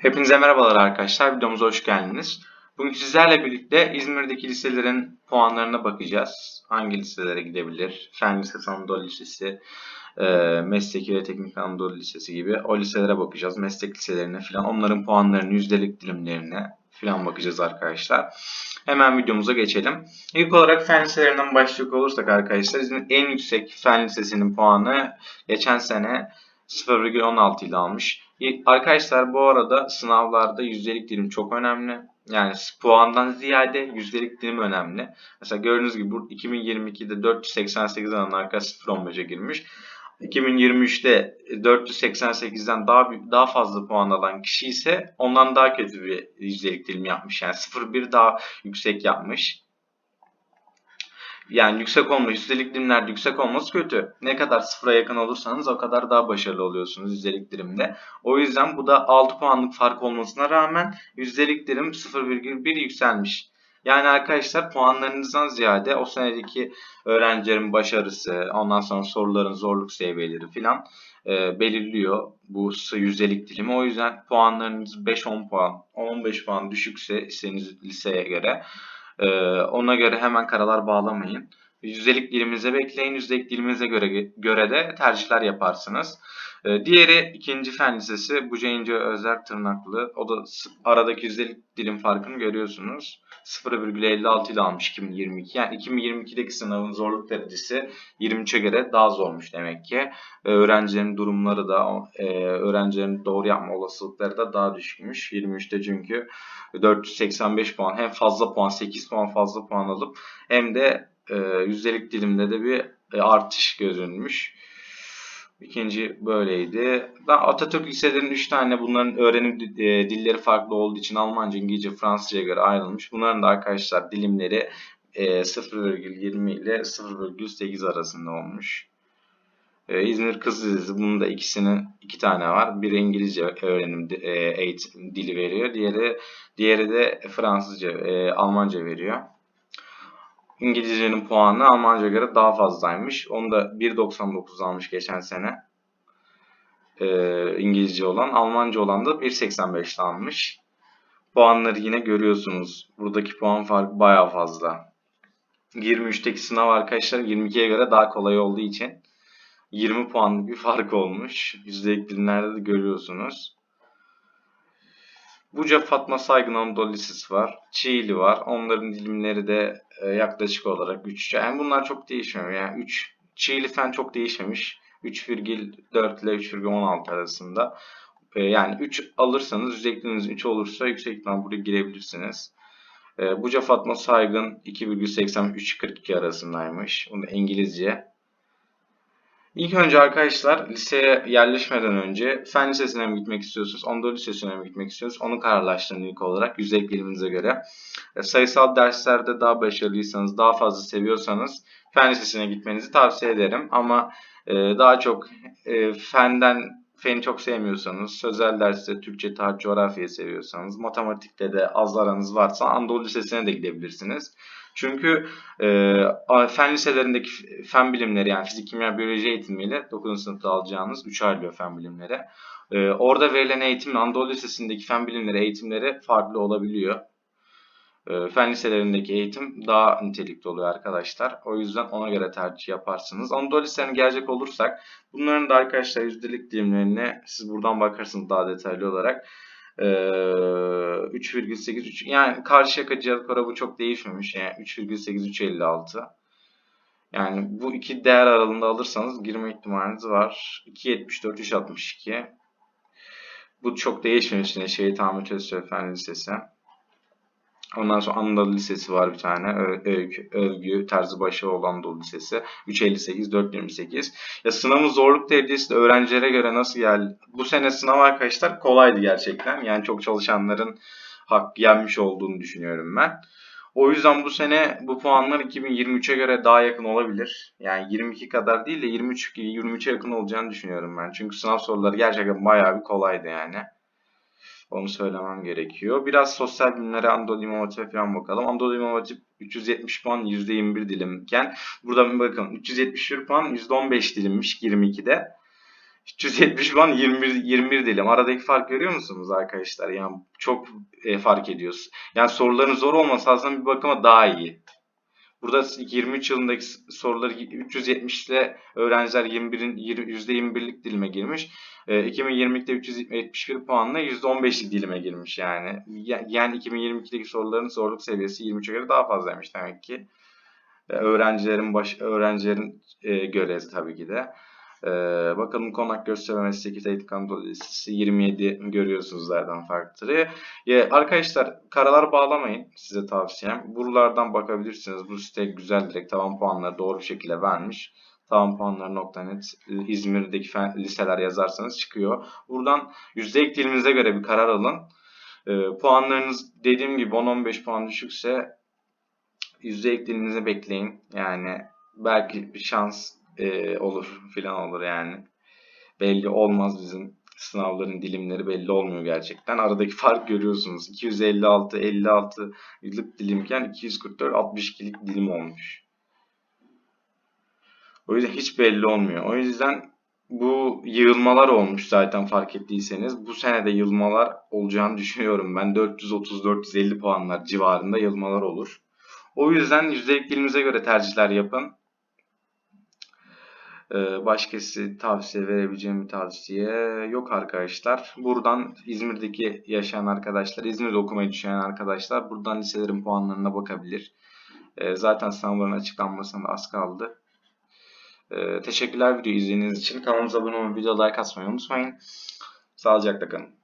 Hepinize merhabalar arkadaşlar. Videomuza hoş geldiniz. Bugün sizlerle birlikte İzmir'deki liselerin puanlarına bakacağız. Hangi liselere gidebilir? Fen Lisesi, Anadolu Lisesi, e, Mesleki ve Teknik Anadolu Lisesi gibi o liselere bakacağız. Meslek liselerine falan onların puanlarını, yüzdelik dilimlerine falan bakacağız arkadaşlar. Hemen videomuza geçelim. İlk olarak fen liselerinden başlayacak olursak arkadaşlar İzmir'in en yüksek fen lisesinin puanı geçen sene 0,16 ile almış. Arkadaşlar bu arada sınavlarda yüzdelik dilim çok önemli. Yani puandan ziyade yüzdelik dilim önemli. Mesela gördüğünüz gibi bu 2022'de 488 alan arkadaş 0.15'e girmiş. 2023'te 488'den daha daha fazla puan alan kişi ise ondan daha kötü bir yüzdelik dilim yapmış. Yani 0.1 daha yüksek yapmış. Yani yüksek olma, yüzdelik dilimlerde yüksek olması kötü. Ne kadar sıfıra yakın olursanız o kadar daha başarılı oluyorsunuz yüzdelik dilimde. O yüzden bu da 6 puanlık fark olmasına rağmen yüzdelik dilim 0,1 yükselmiş. Yani arkadaşlar puanlarınızdan ziyade o senedeki öğrencilerin başarısı, ondan sonra soruların zorluk seviyeleri filan e, belirliyor bu yüzdelik dilimi. O yüzden puanlarınız 5-10 puan, 10-15 puan düşükse istediğiniz liseye göre ona göre hemen karalar bağlamayın. Yüzdelik dilimize bekleyin. Yüzdelik dilimize göre, göre de tercihler yaparsınız. Ee, diğeri ikinci fen lisesi Buca İnce Özler Tırnaklı. O da aradaki yüzdelik dilim farkını görüyorsunuz. 0,56 ile almış 2022. Yani 2022'deki sınavın zorluk derecesi 23'e göre daha zormuş demek ki. Ee, öğrencilerin durumları da e, öğrencilerin doğru yapma olasılıkları da daha düşükmüş. 23'te çünkü 485 puan hem fazla puan 8 puan fazla puan alıp hem de e, yüzdelik dilimde de bir e, artış görülmüş. İkinci böyleydi. Atatürk liselerinin 3 tane bunların öğrenim e, dilleri farklı olduğu için Almanca, İngilizce, Fransızca göre ayrılmış. Bunların da arkadaşlar dilimleri e, 0,20 ile 0,8 arasında olmuş. E, İzmir Kız Lisesi bunun da ikisinin iki tane var. Biri İngilizce öğrenim e, eğitim dili veriyor. Diğeri diğeri de Fransızca, e, Almanca veriyor. İngilizcenin puanı Almanca göre daha fazlaymış. Onu da 1.99 almış geçen sene. Ee, İngilizce olan. Almanca olan da 1.85 almış. Puanları yine görüyorsunuz. Buradaki puan farkı baya fazla. 23'teki sınav arkadaşlar 22'ye göre daha kolay olduğu için 20 puanlık bir fark olmuş. Yüzdelik dilimlerde de görüyorsunuz. Buca Fatma Saygın Anadolu Lisesi var. Çiğli var. Onların dilimleri de e, yaklaşık olarak 3. Yani bunlar çok değişmiyor. Yani 3 Çiğli fen çok değişmemiş. 3,4 ile 3,16 arasında. E, yani 3 alırsanız yüzdekliniz 3 olursa yüksek ihtimal buraya girebilirsiniz. E, Buca Fatma Saygın 2,83-42 arasındaymış. Bunu İngilizce. İlk önce arkadaşlar liseye yerleşmeden önce fen lisesine mi gitmek istiyorsunuz, Anadolu Lisesi'ne mi gitmek istiyorsunuz onu kararlaştırın ilk olarak yüzdelik biliminize göre. E, sayısal derslerde daha başarılıysanız, daha fazla seviyorsanız fen lisesine gitmenizi tavsiye ederim. Ama e, daha çok e, fenden feni çok sevmiyorsanız, sözel derste Türkçe, tarih, coğrafya seviyorsanız, matematikte de az aranız varsa Anadolu Lisesi'ne de gidebilirsiniz. Çünkü e, fen liselerindeki fen bilimleri yani fizik, kimya, biyoloji eğitimiyle 9. sınıfta alacağınız 3 ayrılıyor fen bilimleri. E, orada verilen eğitim Anadolu Lisesi'ndeki fen bilimleri eğitimleri farklı olabiliyor. E, fen liselerindeki eğitim daha nitelikli oluyor arkadaşlar. O yüzden ona göre tercih yaparsınız. Anadolu Lisesi'ne gelecek olursak bunların da arkadaşlar yüzdelik dilimlerine siz buradan bakarsınız daha detaylı olarak. 3,8 ee, yani Karşıyaka Cihazkora bu çok değişmemiş. Yani 3,8 3,56. Yani bu iki değer aralığında alırsanız girme ihtimaliniz var. 2,74 3,62. Bu çok değişmemiş yine Şehit Ahmet Öztürk Fen Lisesi. Ondan sonra Anadolu Lisesi var bir tane. Övgü, Övgü Terzibaşıoğlu Anadolu Lisesi. 358, 428. Ya sınavın zorluk derecesi de öğrencilere göre nasıl geldi? Bu sene sınav arkadaşlar kolaydı gerçekten. Yani çok çalışanların hak yenmiş olduğunu düşünüyorum ben. O yüzden bu sene bu puanlar 2023'e göre daha yakın olabilir. Yani 22 kadar değil de 23 23'e yakın olacağını düşünüyorum ben. Çünkü sınav soruları gerçekten bayağı bir kolaydı yani. Onu söylemem gerekiyor. Biraz sosyal bilimlere Anadolu İmam falan bakalım. Anadolu İmam Hatip 370 puan %21 dilimken burada bakın 371 puan %15 dilimmiş 22'de. 370 puan 21, 21 dilim. Aradaki fark görüyor musunuz arkadaşlar? Yani çok e, fark ediyoruz. Yani soruların zor olması aslında bir bakıma daha iyi. Burada 23 yılındaki soruları 370 ile öğrenciler 21'in %21'lik dilime girmiş. E, 2020'de 371 puanla %15'lik dilime girmiş yani. Ya- Yani 2022'deki soruların zorluk seviyesi 23'e göre daha fazlaymış demek ki. E, öğrencilerin baş öğrencilerin e, göre tabii ki de. Ee, bakalım konak gösterme mesleki eğitim Anadolu Lisesi 27 görüyorsunuz zaten farkları. Ee, arkadaşlar karalar bağlamayın size tavsiyem. Buralardan bakabilirsiniz. Bu site güzel direkt tavan puanları doğru bir şekilde vermiş. Tavan puanları.net İzmir'deki liseler yazarsanız çıkıyor. Buradan yüzdelik dilimize göre bir karar alın. Ee, puanlarınız dediğim gibi 10-15 puan düşükse yüzdelik dilinizi bekleyin. Yani belki bir şans e, olur filan olur yani. Belli olmaz bizim sınavların dilimleri belli olmuyor gerçekten. Aradaki fark görüyorsunuz. 256 56 yıllık dilimken 244 62'lik dilim olmuş. O yüzden hiç belli olmuyor. O yüzden bu yığılmalar olmuş zaten fark ettiyseniz. Bu sene de yığılmalar olacağını düşünüyorum ben. 430-450 puanlar civarında yığılmalar olur. O yüzden yüzdelik dilimize göre tercihler yapın. Ee, Başkası tavsiye verebileceğim bir tavsiye yok arkadaşlar. Buradan İzmir'deki yaşayan arkadaşlar, İzmir'de okumayı düşünen arkadaşlar buradan liselerin puanlarına bakabilir. Ee, Zaten sınavların açıklanmasına da az kaldı. Ee, Teşekkürler video izlediğiniz için. Kanalımıza abone olmayı, video like atmayı unutmayın. Sağlıcakla kalın.